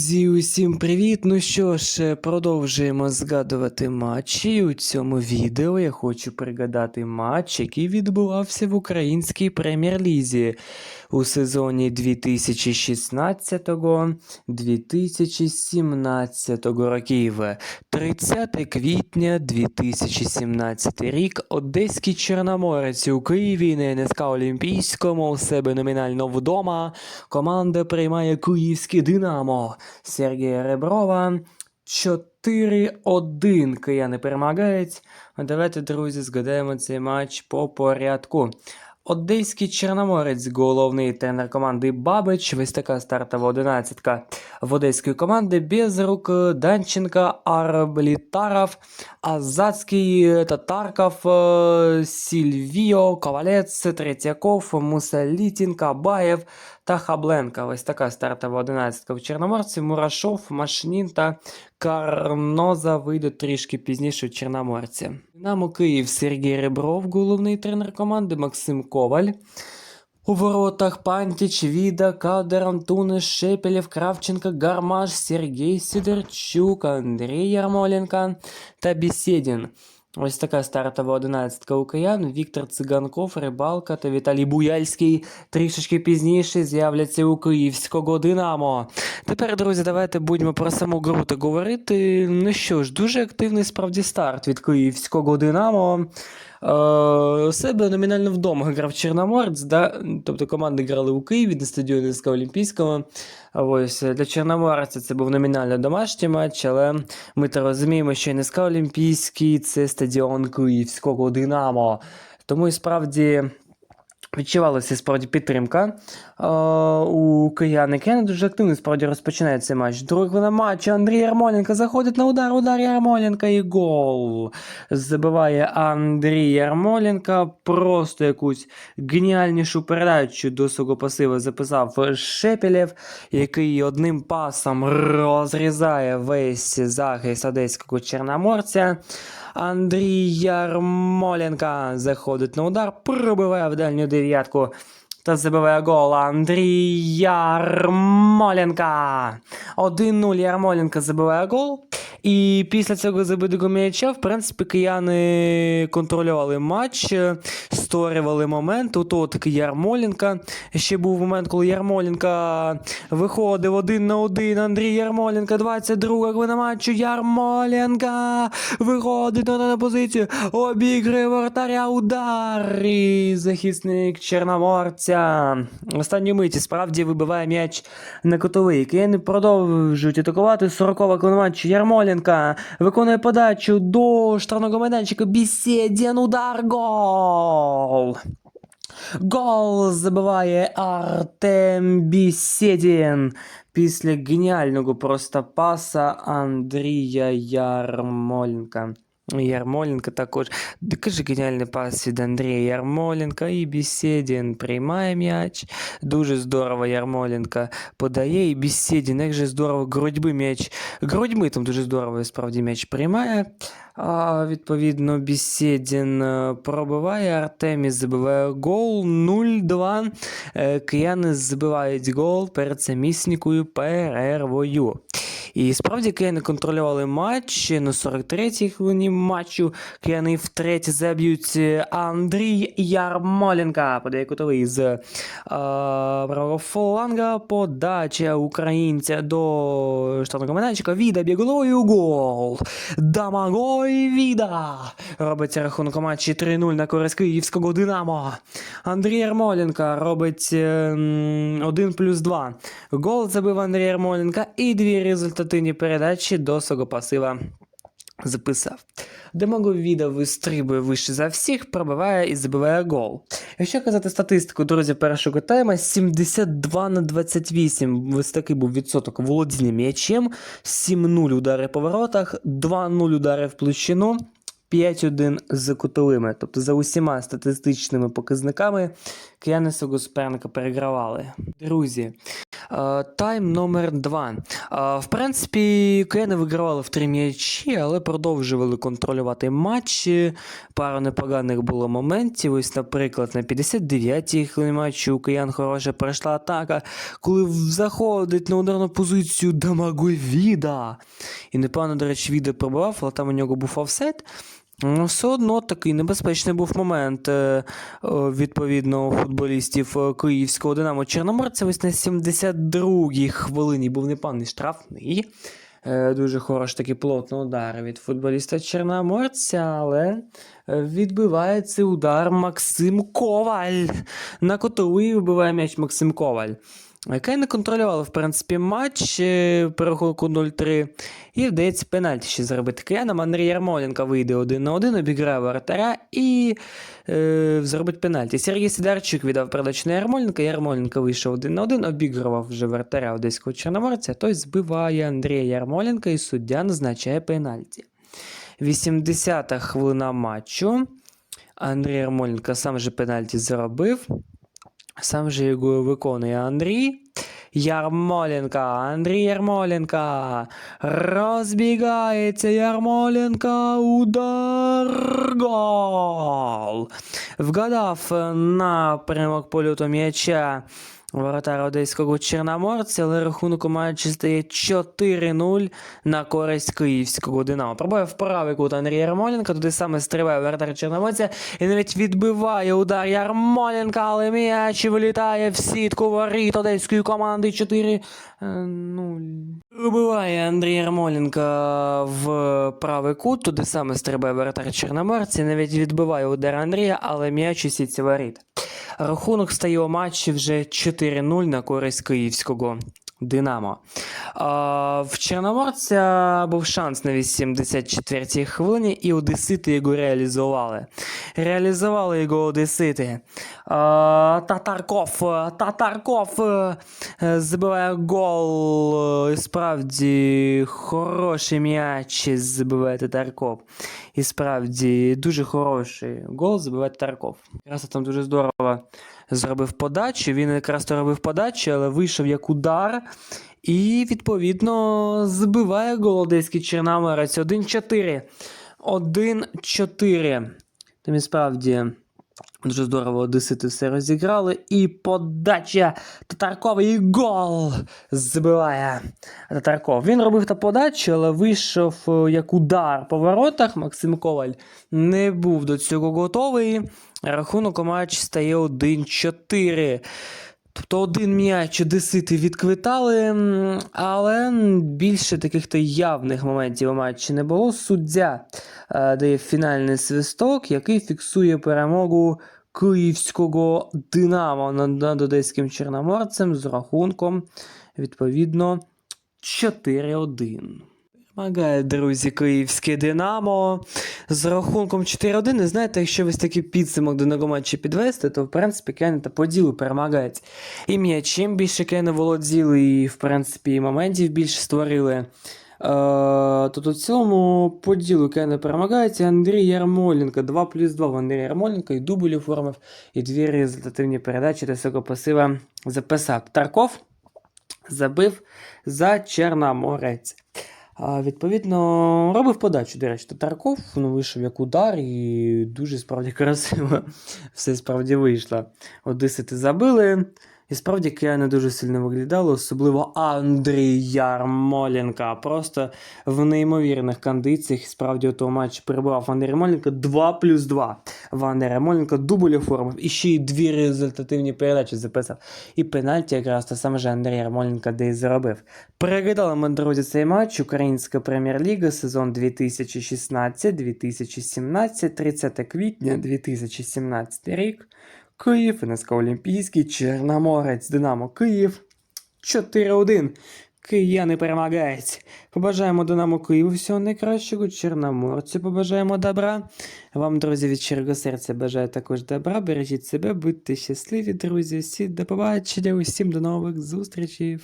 Друзі, усім привіт! Ну що ж, продовжуємо згадувати матчі. У цьому відео я хочу пригадати матч, який відбувався в українській прем'єр-лізі у сезоні 2016-2017 років. 30 квітня 2017 рік Одеський Чорноморець у Києві на НСК Олімпійському у себе номінально вдома. Команда приймає Київське Динамо Сергія Реброва. 4-1 кияни перемагають. Давайте, друзі, згадаємо цей матч по порядку. Одеський Чорноморець, головний тренер команди Бабич, ось така стартова одинадцятка в одеської команди. Безрук, Данченко, Арблітаров, Азацький, Татарков, е, Сільвіо, Ковалець, Третьяков, Мусалітін, Кабаєв та Хабленка. Ось така стартова одинадцятка в Чорноморці. Мурашов, Машнін та Карноза вийдуть трішки пізніше у Чорноморці. Динамо Київ Сергій Ребров, головний тренер команди Максим Коваль. У воротах Пантіч, Віда, Кадер, Антуниш, Шепелєв, Кравченко, Гармаш, Сергій Сидорчук, Андрій Ярмоленко та Бісєдін. Ось така стартова одинадцятка у киян. Віктор Циганков, Рибалка та Віталій Буяльський трішечки пізніше з'являться у київського Динамо. Тепер, друзі, давайте будемо про саму гру та говорити. Ну що ж, дуже активний справді старт від київського Динамо. Е, себе номінально вдома грав Чорноморець, да? тобто команди грали у Києві на стадіоні СК Олімпійського. Ось для Чорноморця це був номінально домашній матч, але ми то розуміємо, що НСК Олімпійський це стадіон Київського Динамо. Тому і справді. Відчувалася справді підтримка у кияни. Кияни дуже активно справді розпочинає цей матч. Друга хвилина матчу Андрій Ярмоленко заходить на удар, удар Ярмоленка і гол. Забиває Андрій Ярмоленко. Просто якусь геніальнішу передачу до свого пасива записав Шепелєв, який одним пасом розрізає весь захист одеського чорноморця. Андрій Ярмоленко заходить на удар, пробиває в дальню дев'ятку та забиває гол Андрій Ярмоленко. 1-0 Ярмоленко забиває гол. І після цього забитого м'яча, в принципі, кияни контролювали матч, створювали момент. Ото такий Ярмоленко. Ще був момент, коли Ярмоленко виходив один на один. Андрій Ярмоленко, 22 хвилина матчу. Ярмоленко виходить на, позицію. Обігрує вратаря удар. І захисник Чорноморця. Останній миті справді вибиває м'яч на котовий. Кияни продовжують атакувати. 40 хвилина матчу. Ярмоленко виконує подачу до штрафного майданчика. Бісєдін удар. Гол. Гол забиває Артем Бісєдін після геніального просто паса Андрія Ярмоленка. Ярмоленко також. Дуже геніальний пас від Андрія Ярмоленка і Бісєдін приймає м'яч. Дуже здорово Ярмоленко подає. І Бісєдін, як же здорово грудьби м'яч. Грудьми там дуже здорово справді м'яч приймає. А, відповідно, Бісєдін е, пробиває, Артеміс забиває гол 0-2. Е, Кияни забивають гол перед самісінькою перервою. І справді кияни контролювали матч на 43-й хвилині матчу. Кияни втретє заб'ють е, Андрій Ярмоленко. Подає кутовий з е, правого фланга. Подача українця до штрафного майданчика. Віда б'є головою. Гол. Дамагой Віда. Робиться рахунок матчі 3-0 на користь київського Динамо. Андрій Ярмоленко робить е, 1 плюс 2. Гол забив Андрій Ярмоленко і дві результативні передачі до свого пасива записав. Демогу віда вистрибує вище за всіх, пробиває і забиває гол. Якщо казати статистику, друзі, першого тайма 72 на 28. Ось такий був відсоток володіння м'ячем, 7-0 удари по воротах, 2-0 удари в площину. 5-1 з кутовими. Тобто за усіма статистичними показниками кияни свого перегравали. Друзі, е, тайм номер 2. В принципі, кияни вигравали в три м'ячі, але продовжували контролювати матчі. Пару непоганих було моментів. Ось, наприклад, на 59-й хвилині матчу у киян хороша пройшла атака, коли заходить на ударну позицію Дамаговіда. І непевно, до речі, відео пробував, але там у нього був офсет. Ну, Все одно такий небезпечний був момент е, е, відповідно футболістів е, київського Динамо Чорноморця. Ось на 72-й хвилині був непевний штрафний. Дуже хороший такий плотний удар від футболіста Чорноморця, але відбиває цей удар Максим Коваль. На котовий вибиває м'яч Максим Коваль. Яка не контролювала, в принципі, матч е, по рахунку 0-3. І вдається пенальті ще зробити киянам. Андрій Ярмоленко вийде один на один, обіграє воротаря і е, зробить пенальті. Сергій Сидорчук віддав передачу на Ярмоленка. Ярмоленко вийшов один на один, обігрував вже воротаря одеського чорноморця. Той збиває Андрія Ярмоленка і суддя назначає пенальті. 80-та хвилина матчу. Андрій Ярмоленко сам же пенальті зробив. Сам же його виконує Андрій. Ярмоленка, Андрій Ярмоленко. Розбігається Ярмоленко. Удар. Гол. Вгадав напрямок польоту м'яча воротар одеського Чорноморця, але рахунок у матчі стає 4-0 на користь київського Динамо. Пробує в правий кут Андрій Ярмоленко, туди саме стрибає воротар Чорноморця і навіть відбиває удар Ярмоленка, але м'яч вилітає в сітку воріт одеської команди 4 0 Вибиває Андрій Ярмоленко в правий кут, туди саме стрибає воротар Чорноморця, навіть відбиває удар Андрія, але м'яч у сітці воріт. Рахунок стає у матчі вже 4-0 на користь київського Динамо. В Чорноморця був шанс на 84-й хвилині, і одесити його реалізували. Реалізували його одесити. Татарков, Татарков е, е, забиває гол. е, І справді хороший м'яч забиває Татарков. І справді дуже хороший гол забиває Татарков. Якраз там дуже здорово зробив подачу. Він якраз то робив подачу, але вийшов як удар. І, відповідно, збиває гол одеський Чорноморець 1-4. 1-4. Там і справді дуже здорово одесити все розіграли. І подача Татаркова і гол забиває Татарков. Він робив та подачу, але вийшов е, як удар по воротах. Максим Коваль не був до цього готовий. Рахунок у матчі стає 1-4. Тобто один м'яч одесити відквитали, але більше таких то явних моментів у матчі не було. Суддя е, дає фінальний свисток, який фіксує перемогу київського Динамо над, над одеським чорноморцем з рахунком відповідно 4-1. Перемагає, друзі, київське Динамо з рахунком 4-1. І знаєте, якщо ось такий підсумок до нового матчі підвести, то в принципі кияни та по ділу перемагають. І м'ячем більше кияни володіли, і в принципі і моментів більше створили. Е, Тобто в цілому по ділу кияни перемагають. І Андрій Ярмоленко 2 плюс 2 в Андрія Ярмоленко і дубль оформив, і дві результативні передачі до свого пасива записав. Тарков забив за Чорноморець. Відповідно, робив подачу, до речі, Татарков ну, вийшов як удар і дуже справді красиво все справді вийшло. Одесити забили. І справді кияни дуже сильно виглядали, особливо Андрій Ярмоленко. Просто в неймовірних кондиціях. Справді у того матчі перебував Андрій Ярмоленко 2 плюс 2. В Андрій Ярмоленко дубль оформив і ще й дві результативні передачі записав. І пенальті якраз те саме ж Андрій Ярмоленко де й заробив. Переглядали ми, друзі, цей матч. Українська прем'єр-ліга, сезон 2016-2017, 30 квітня 2017 рік. Київ, НСК Олімпійський, Чорноморець, Динамо Київ. 4-1. Кияни перемагають. Побажаємо Динамо Києву всього найкращого, Чорноморцю побажаємо добра. Вам, друзі, від щирого серця бажаю також добра. Бережіть себе, будьте щасливі, друзі. Всі до побачення, усім до нових зустрічей.